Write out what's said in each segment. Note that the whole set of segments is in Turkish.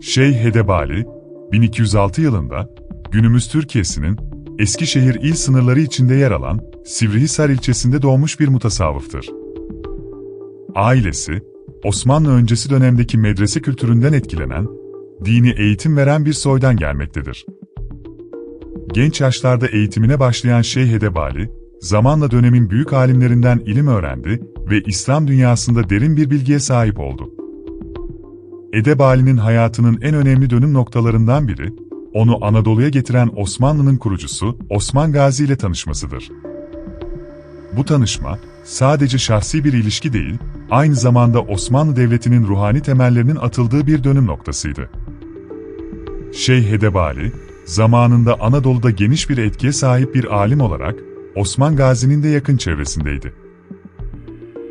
Şeyh Hedebali, 1206 yılında günümüz Türkiye'sinin Eskişehir il sınırları içinde yer alan Sivrihisar ilçesinde doğmuş bir mutasavvıftır. Ailesi, Osmanlı öncesi dönemdeki medrese kültüründen etkilenen, dini eğitim veren bir soydan gelmektedir. Genç yaşlarda eğitimine başlayan Şeyh Hedebali, zamanla dönemin büyük alimlerinden ilim öğrendi ve İslam dünyasında derin bir bilgiye sahip oldu. Edebali'nin hayatının en önemli dönüm noktalarından biri, onu Anadolu'ya getiren Osmanlı'nın kurucusu Osman Gazi ile tanışmasıdır. Bu tanışma, sadece şahsi bir ilişki değil, aynı zamanda Osmanlı Devleti'nin ruhani temellerinin atıldığı bir dönüm noktasıydı. Şeyh Hedebali, zamanında Anadolu'da geniş bir etkiye sahip bir alim olarak, Osman Gazi'nin de yakın çevresindeydi.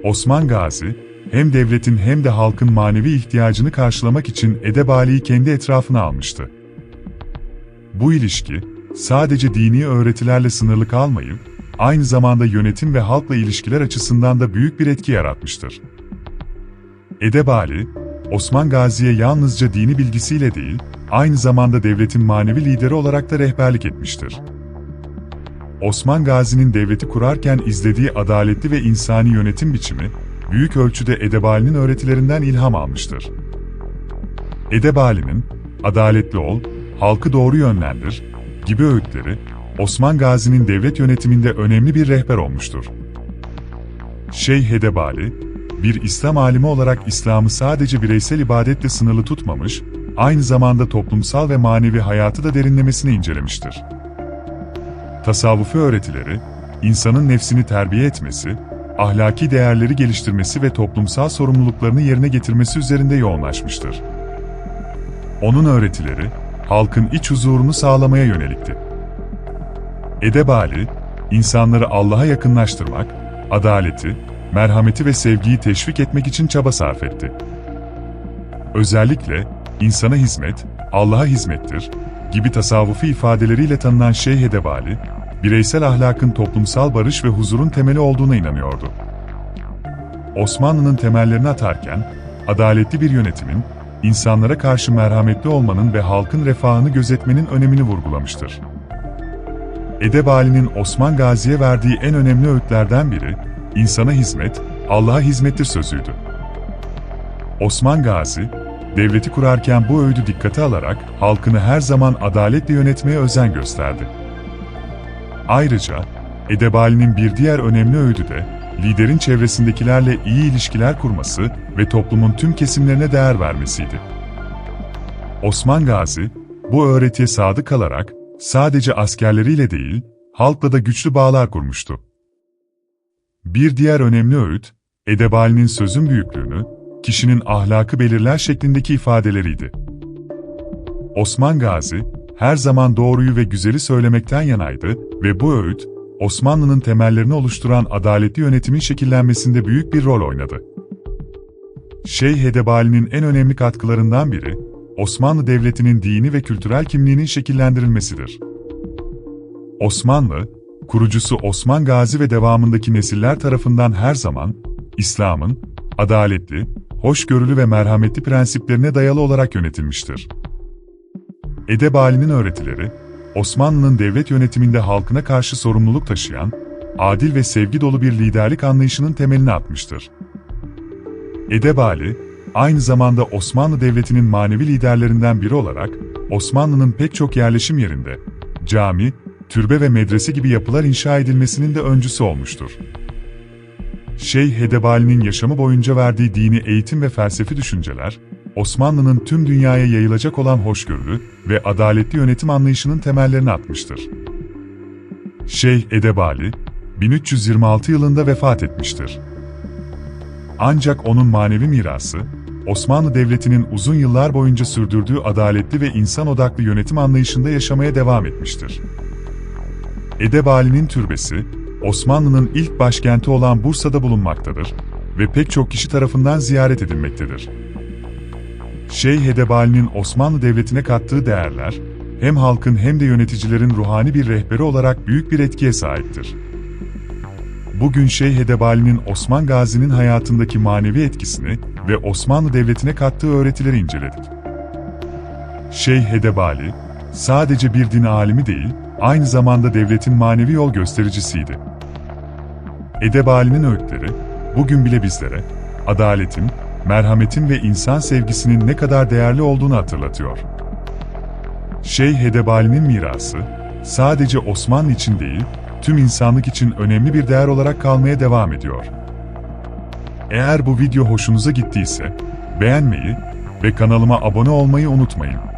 Osman Gazi, hem devletin hem de halkın manevi ihtiyacını karşılamak için Edebali'yi kendi etrafına almıştı. Bu ilişki, sadece dini öğretilerle sınırlı kalmayıp, aynı zamanda yönetim ve halkla ilişkiler açısından da büyük bir etki yaratmıştır. Edebali, Osman Gazi'ye yalnızca dini bilgisiyle değil, aynı zamanda devletin manevi lideri olarak da rehberlik etmiştir. Osman Gazi'nin devleti kurarken izlediği adaletli ve insani yönetim biçimi, büyük ölçüde Edebali'nin öğretilerinden ilham almıştır. Edebali'nin, adaletli ol, halkı doğru yönlendir, gibi öğütleri, Osman Gazi'nin devlet yönetiminde önemli bir rehber olmuştur. Şeyh Hedebali, bir İslam alimi olarak İslam'ı sadece bireysel ibadetle sınırlı tutmamış, aynı zamanda toplumsal ve manevi hayatı da derinlemesine incelemiştir. Tasavvufi öğretileri, insanın nefsini terbiye etmesi, ahlaki değerleri geliştirmesi ve toplumsal sorumluluklarını yerine getirmesi üzerinde yoğunlaşmıştır. Onun öğretileri, halkın iç huzurunu sağlamaya yönelikti. Edebali, insanları Allah'a yakınlaştırmak, adaleti, merhameti ve sevgiyi teşvik etmek için çaba sarf etti. Özellikle, insana hizmet, Allah'a hizmettir, gibi tasavvufi ifadeleriyle tanınan Şeyh Edebali, bireysel ahlakın toplumsal barış ve huzurun temeli olduğuna inanıyordu. Osmanlı'nın temellerini atarken, adaletli bir yönetimin, insanlara karşı merhametli olmanın ve halkın refahını gözetmenin önemini vurgulamıştır. Edebali'nin Osman Gazi'ye verdiği en önemli öğütlerden biri, insana hizmet, Allah'a hizmettir sözüydü. Osman Gazi, devleti kurarken bu öğüdü dikkate alarak halkını her zaman adaletle yönetmeye özen gösterdi. Ayrıca, Edebali'nin bir diğer önemli öğüdü de, liderin çevresindekilerle iyi ilişkiler kurması ve toplumun tüm kesimlerine değer vermesiydi. Osman Gazi, bu öğretiye sadık kalarak, sadece askerleriyle değil, halkla da güçlü bağlar kurmuştu. Bir diğer önemli öğüt, Edebali'nin sözün büyüklüğünü, kişinin ahlakı belirler şeklindeki ifadeleriydi. Osman Gazi, her zaman doğruyu ve güzeli söylemekten yanaydı ve bu öğüt, Osmanlı'nın temellerini oluşturan adaletli yönetimin şekillenmesinde büyük bir rol oynadı. Şeyh Hedebali'nin en önemli katkılarından biri, Osmanlı Devleti'nin dini ve kültürel kimliğinin şekillendirilmesidir. Osmanlı, kurucusu Osman Gazi ve devamındaki nesiller tarafından her zaman, İslam'ın, adaletli, hoşgörülü ve merhametli prensiplerine dayalı olarak yönetilmiştir. Edebali'nin öğretileri, Osmanlı'nın devlet yönetiminde halkına karşı sorumluluk taşıyan, adil ve sevgi dolu bir liderlik anlayışının temelini atmıştır. Edebali, aynı zamanda Osmanlı Devleti'nin manevi liderlerinden biri olarak, Osmanlı'nın pek çok yerleşim yerinde, cami, türbe ve medrese gibi yapılar inşa edilmesinin de öncüsü olmuştur. Şeyh Hedebali'nin yaşamı boyunca verdiği dini eğitim ve felsefi düşünceler, Osmanlı'nın tüm dünyaya yayılacak olan hoşgörülü ve adaletli yönetim anlayışının temellerini atmıştır. Şeyh Edebali, 1326 yılında vefat etmiştir. Ancak onun manevi mirası, Osmanlı Devleti'nin uzun yıllar boyunca sürdürdüğü adaletli ve insan odaklı yönetim anlayışında yaşamaya devam etmiştir. Edebali'nin türbesi, Osmanlı'nın ilk başkenti olan Bursa'da bulunmaktadır ve pek çok kişi tarafından ziyaret edilmektedir. Şeyh Hedebali'nin Osmanlı Devleti'ne kattığı değerler, hem halkın hem de yöneticilerin ruhani bir rehberi olarak büyük bir etkiye sahiptir. Bugün Şeyh Hedebali'nin Osman Gazi'nin hayatındaki manevi etkisini ve Osmanlı Devleti'ne kattığı öğretileri inceledik. Şeyh Edebali, sadece bir din alimi değil, aynı zamanda devletin manevi yol göstericisiydi. Edebali'nin öğütleri, bugün bile bizlere, adaletin, merhametin ve insan sevgisinin ne kadar değerli olduğunu hatırlatıyor. Şeyh Edebali'nin mirası, sadece Osmanlı için değil, tüm insanlık için önemli bir değer olarak kalmaya devam ediyor. Eğer bu video hoşunuza gittiyse, beğenmeyi ve kanalıma abone olmayı unutmayın.